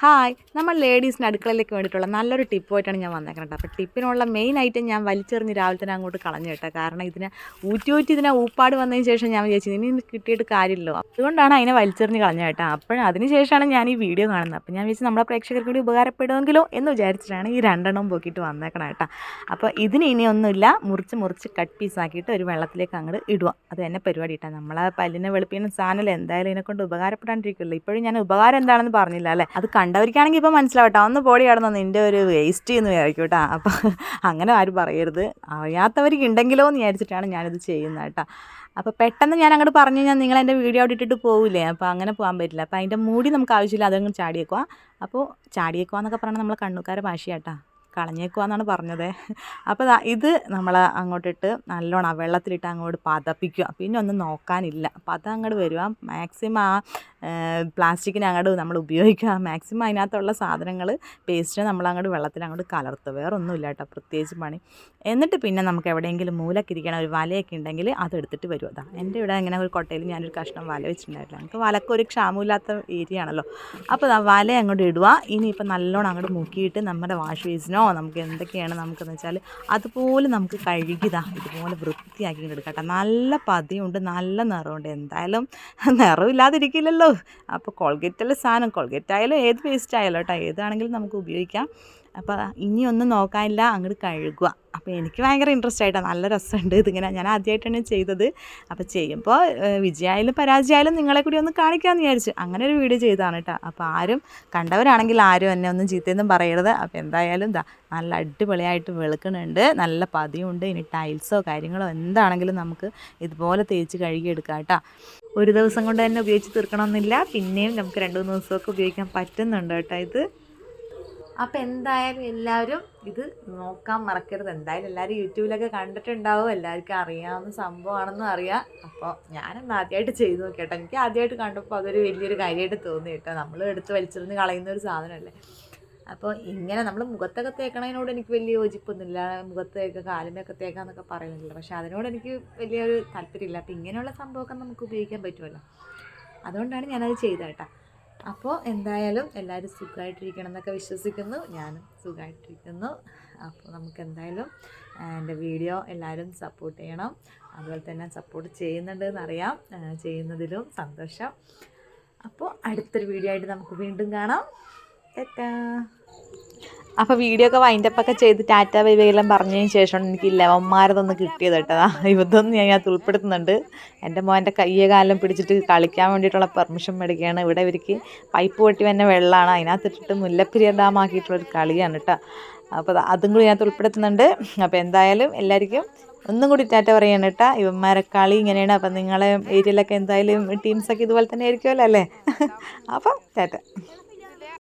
Hi നമ്മൾ ലേഡീസിന് അടുക്കളയിലേക്ക് വേണ്ടിയിട്ടുള്ള നല്ലൊരു ടിപ്പുമായിട്ടാണ് ഞാൻ വന്നേക്കുന്നത് അപ്പോൾ ടിപ്പിനുള്ള മെയിൻ ഐറ്റം ഞാൻ വലിച്ചെറിഞ്ഞ് രാവിലെ തന്നെ അങ്ങോട്ട് കളഞ്ഞു കേട്ടോ. കാരണം ഇതിനെ ഊറ്റി ഊറ്റി ഇതിനെ ഊപ്പാട് വന്നതിന് ശേഷം ഞാൻ വിചാരിച്ചു ഇനി കിട്ടിയിട്ട് കാര്യമില്ലല്ലോ. അതുകൊണ്ടാണ് അതിനെ വലിച്ചെറിഞ്ഞ് കളഞ്ഞ കേട്ടോ. അപ്പോൾ അതിന് ശേഷമാണ് ഞാൻ ഈ വീഡിയോ കാണുന്നത്. അപ്പോൾ ഞാൻ വിചാരിച്ചു നമ്മുടെ പ്രേക്ഷകർക്ക് കൂടി ഉപകാരപ്പെടുമെങ്കിലോ എന്ന് വിചാരിച്ചിട്ടാണ് ഈ രണ്ടെണ്ണം പോക്കിയിട്ട് വന്നേക്കണം കേട്ടോ. അപ്പോൾ ഇതിന് ഇനി ഒന്നുമില്ല മുറിച്ച് മുറിച്ച് കട്ട് പീസാക്കിയിട്ട് ഒരു വെള്ളത്തിലേക്ക് അങ്ങോട്ട് ഇടുക. അത് തന്നെ പരിപാടി കേട്ടോ. നമ്മളെ പല്ലിനെ വെളുപ്പിക്കുന്ന സാധനം എന്തായാലും ഇതിനെക്കൊണ്ട് ഉപകാരപ്പെടാണ്ടിരിക്കുമല്ലോ ഇപ്പോഴും ഞാൻ ഉപകാരം എന്താണെന്ന് പറഞ്ഞില്ല അല്ലേ? അത് കണ്ടവർക്കാണെങ്കിൽ ഇപ്പോൾ മനസ്സിലാവട്ടോ ഒന്ന് പോടി കടന്നു നിന്റെ ഒരു വേസ്റ്റ് എന്ന് വിചാരിക്കും അപ്പോൾ അങ്ങനെ ആരും പറയരുത്. അറിയാത്തവർക്ക് ഉണ്ടെങ്കിലോ എന്ന് വിചാരിച്ചിട്ടാണ് ഞാനിത് ചെയ്യുന്നത് കേട്ടോ. അപ്പോൾ പെട്ടെന്ന് ഞാൻ അങ്ങോട്ട് പറഞ്ഞു കഴിഞ്ഞാൽ നിങ്ങൾ എന്റെ വീഡിയോ അവിടെ ഇട്ടിട്ട് പോവില്ലേ? അപ്പോൾ അങ്ങനെ പോകാൻ പറ്റില്ല. അപ്പോൾ അതിന്റെ മൂടി നമുക്ക് ആവശ്യമില്ല അതങ്ങ് ചാടിയേക്കുക അപ്പോൾ ചാടിയേക്കുക എന്നൊക്കെ പറഞ്ഞാൽ നമ്മൾ കണ്ണുക്കാരെ ഭാഷയാട്ടാ കളഞ്ഞേക്കുക എന്നാണ് പറഞ്ഞത് അപ്പോൾ ഇത് നമ്മൾ അങ്ങോട്ടിട്ട് നല്ലോണം ആ വെള്ളത്തിലിട്ട് അങ്ങോട്ട് പതപ്പിക്കുക. പിന്നെ ഒന്നും നോക്കാനില്ല. പതം അങ്ങോട്ട് വരിക മാക്സിമം ആ പ്ലാസ്റ്റിക്കിന് അങ്ങോട്ട് നമ്മൾ ഉപയോഗിക്കുക. മാക്സിമം അതിനകത്തുള്ള സാധനങ്ങൾ പേസ്റ്റ് നമ്മൾ അങ്ങോട്ട് വെള്ളത്തിൽ അങ്ങോട്ട് കലർത്തുക. വേറെ ഒന്നുമില്ല കേട്ടോ പ്രത്യേകിച്ച് പണി. എന്നിട്ട് പിന്നെ നമുക്ക് എവിടെയെങ്കിലും മൂലക്കിരിക്കണ ഒരു വലയൊക്കെ ഉണ്ടെങ്കിൽ അതെടുത്തിട്ട് വരും. അതാ എന്റെ ഇവിടെ ഇങ്ങനെ ഒരു കൊട്ടയിൽ ഞാനൊരു കഷ്ണം വല വെച്ചിട്ടുണ്ടായിട്ടില്ല നമുക്ക് വലക്ക് ഒരു ക്ഷാമമില്ലാത്ത ഏരിയ ആണല്ലോ അപ്പോൾ ആ വല അങ്ങോട്ട് ഇടുക. ഇനിയിപ്പോൾ നല്ലോണം അങ്ങോട്ട് മുക്കിയിട്ട് നമ്മുടെ വാഷ് ബേസിനോ നമുക്ക് എന്തൊക്കെയാണ് നമുക്കെന്ന് വെച്ചാൽ അതുപോലെ നമുക്ക് കഴുകിതാ ഇതുപോലെ വൃത്തിയാക്കി എടുക്കാം കേട്ടോ നല്ല പതിയുണ്ട് നല്ല നിറമുണ്ട് എന്തായാലും നിറമില്ലാതിരിക്കില്ലല്ലോ അപ്പോൾ കോൾഗേറ്റുള്ള സാധനം കോൾഗേറ്റ് ആയാലും ഏത് പേസ്റ്റ് ആയാലും കേട്ടോ ഏതാണെങ്കിലും നമുക്ക് ഉപയോഗിക്കാം. അപ്പോൾ ഇനി ഒന്നും നോക്കാനില്ല അങ്ങോട്ട് കഴുകുക. അപ്പോൾ എനിക്ക് ഭയങ്കര ഇൻട്രസ്റ്റ് ആയിട്ടാണ് നല്ല രസമുണ്ട് ഇതിങ്ങനെ. ഞാൻ ആദ്യമായിട്ടാണ് ചെയ്തത്. അപ്പോൾ ചെയ്യുമ്പോൾ വിജയമായാലും പരാജയമായാലും നിങ്ങളെ കൂടി ഒന്ന് കാണിക്കാമെന്ന് വിചാരിച്ചു. അങ്ങനെ ഒരു വീഡിയോ ചെയ്തതാണ് കേട്ടോ അപ്പോൾ ആരും കണ്ടവരാണെങ്കിൽ ആരും എന്നെ ഒന്നും ചീത്തയൊന്നും പറയരുത്. അപ്പോൾ എന്തായാലും ഇതാ നല്ല അടിപൊളിയായിട്ട് വെളുക്കണുണ്ട് നല്ല പതിയുണ്ട്. ഇനി ടൈൽസോ കാര്യങ്ങളോ എന്താണെങ്കിലും നമുക്ക് ഇതുപോലെ തേച്ച് കഴുകിയെടുക്കാം കേട്ടോ ഒരു ദിവസം കൊണ്ട് തന്നെ ഉപയോഗിച്ച് തീർക്കണമെന്നില്ല. പിന്നെയും നമുക്ക് രണ്ട് മൂന്ന് ദിവസമൊക്കെ ഉപയോഗിക്കാൻ പറ്റുന്നുണ്ട് കേട്ടോ ഇത്. അപ്പോൾ എന്തായാലും എല്ലാവരും ഇത് നോക്കാൻ മറക്കരുത്. എന്തായാലും എല്ലാവരും യൂട്യൂബിലൊക്കെ കണ്ടിട്ടുണ്ടാവും. എല്ലാവർക്കും അറിയാവുന്ന സംഭവമാണെന്നും അറിയാം. അപ്പോൾ ഞാനൊന്ന് ആദ്യമായിട്ട് ചെയ്ത് നോക്കി കേട്ടോ എനിക്ക് ആദ്യമായിട്ട് കണ്ടപ്പോൾ അതൊരു വലിയൊരു കാര്യമായിട്ട് തോന്നി കേട്ടോ. നമ്മൾ എടുത്ത് വലിച്ചെറിഞ്ഞ് കളയുന്ന ഒരു സാധനമല്ലേ. അപ്പോൾ ഇങ്ങനെ നമ്മൾ മുഖത്തൊക്കെ തേക്കണതിനോട് എനിക്ക് വലിയ യോജിപ്പൊന്നുമില്ല. മുഖത്ത് തേക്കുക കാലിനൊക്കെ തേക്കാന്നൊക്കെ പറയുന്നില്ല പക്ഷേ അതിനോട് എനിക്ക് വലിയൊരു താല്പര്യമില്ല. അപ്പോൾ ഇങ്ങനെയുള്ള സംഭവമൊക്കെ നമുക്ക് ഉപയോഗിക്കാൻ പറ്റുമല്ലോ. അതുകൊണ്ടാണ് ഞാനത് ചെയ്തേട്ടാ അപ്പോൾ എന്തായാലും എല്ലാവരും സുഖമായിട്ടിരിക്കണം എന്നൊക്കെ വിശ്വസിക്കുന്നു. ഞാനും സുഖമായിട്ടിരിക്കുന്നു അപ്പോൾ നമുക്ക് എന്തായാലും എന്റെ വീഡിയോ എല്ലാവരും സപ്പോർട്ട് ചെയ്യണം. അതുപോലെ തന്നെ സപ്പോർട്ട് ചെയ്യുന്നുണ്ട് എന്നറിയാം ചെയ്യുന്നതിലും സന്തോഷം. അപ്പോൾ അടുത്തൊരു വീഡിയോ ആയിട്ട് നമുക്ക് വീണ്ടും കാണാം. ടാറ്റാ. അപ്പോൾ വീഡിയോ ഒക്കെ വൈൻഡപ്പ് ഒക്കെ ചെയ്ത് ടാറ്റ ബൈബൈയെല്ലാം പറഞ്ഞതിന് ശേഷം എനിക്ക് ലെവന്മാരതൊന്ന് കിട്ടിയത് കേട്ടോ. ഇതൊന്നും ഞാൻ അത് ഉൾപ്പെടുത്തുന്നുണ്ട്. എന്റെ മോന്റെ കയ്യെ കാലം പിടിച്ചിട്ട് കളിക്കാൻ വേണ്ടിയിട്ടുള്ള പെർമിഷൻ മേടിക്കുകയാണ്. ഇവിടെ ഇവർക്ക് പൈപ്പ് പൊട്ടി വന്ന വെള്ളമാണ്. അതിനകത്തിട്ടിട്ട് മുല്ലപ്പെരിയ ഡാം ആക്കിയിട്ടുള്ളൊരു കളിയാണ് കേട്ടോ. അപ്പോൾ അതും കൂടി ഞാൻ ഉൾപ്പെടുത്തുന്നുണ്ട്. അപ്പോൾ എന്തായാലും എല്ലാവർക്കും ഒന്നും കൂടി ടാറ്റ പറയാണ് കേട്ടോ. ഇവന്മാരെ കളി ഇങ്ങനെയാണ്. അപ്പം നിങ്ങളെ ഏരിയയിലൊക്കെ എന്തായാലും ടീംസൊക്കെ ഇതുപോലെ തന്നെ ആയിരിക്കുമല്ലോ അല്ലേ? അപ്പം ടാറ്റ